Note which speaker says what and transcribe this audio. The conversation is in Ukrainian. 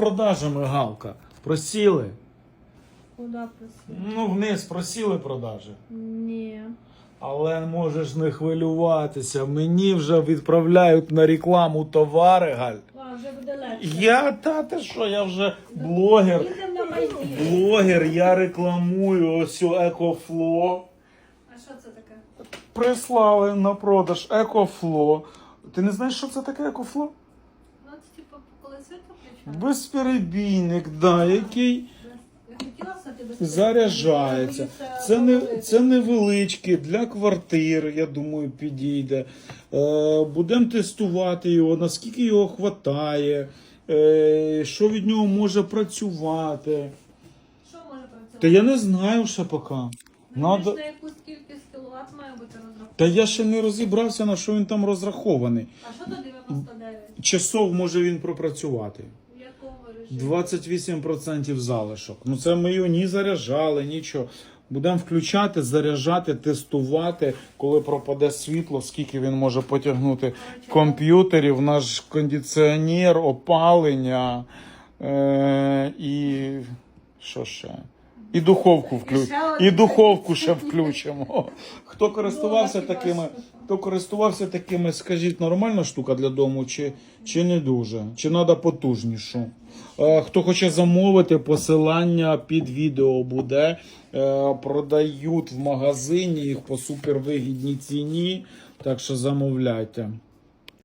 Speaker 1: продажами галка? Просіли?
Speaker 2: Куди просив?
Speaker 1: Ну, вниз просіли продажі.
Speaker 2: Ні.
Speaker 1: Але можеш не хвилюватися. Мені вже відправляють на рекламу товари, Галь.
Speaker 2: А, вже буде легше.
Speaker 1: Я та ти що, я вже блогер.
Speaker 2: Їдемо на.
Speaker 1: Блогер, я рекламую ось Екофло.
Speaker 2: А що це таке?
Speaker 1: Прислали на продаж Екофло. Ти не знаєш, що це таке Екофло?
Speaker 2: Типу, коли світло включають.
Speaker 1: Безперебійник, да, який
Speaker 2: сказати
Speaker 1: заряджається. Це не це невеличкий для квартир, я думаю, підійде. Е, Будемо тестувати його, наскільки його хватає, е, що від нього може працювати.
Speaker 2: Що може працювати?
Speaker 1: Та я не знаю ще поки.
Speaker 2: Ну,
Speaker 1: Надо...
Speaker 2: На якусь кількість кіловат має бути розрахунок.
Speaker 1: Та я ще не розібрався, на що він там розрахований.
Speaker 2: А що 99?
Speaker 1: Часов може він пропрацювати.
Speaker 2: В якому режимі?
Speaker 1: 28% залишок. Ну це ми його ні заряджали, нічого. Будемо включати, заряджати, тестувати, коли пропаде світло, скільки він може потягнути комп'ютерів, наш кондиціонер, опалення е- і що ще? І духовку включ...
Speaker 2: ще.
Speaker 1: І духовку ще включимо. Хто користувався такими, хто користувався такими, скажіть, нормальна штука для дому, чи, чи не дуже? Чи треба потужнішу? Е, Хто хоче замовити, посилання під відео буде. Е, Продають в магазині їх по супервигідній ціні. Так що замовляйте.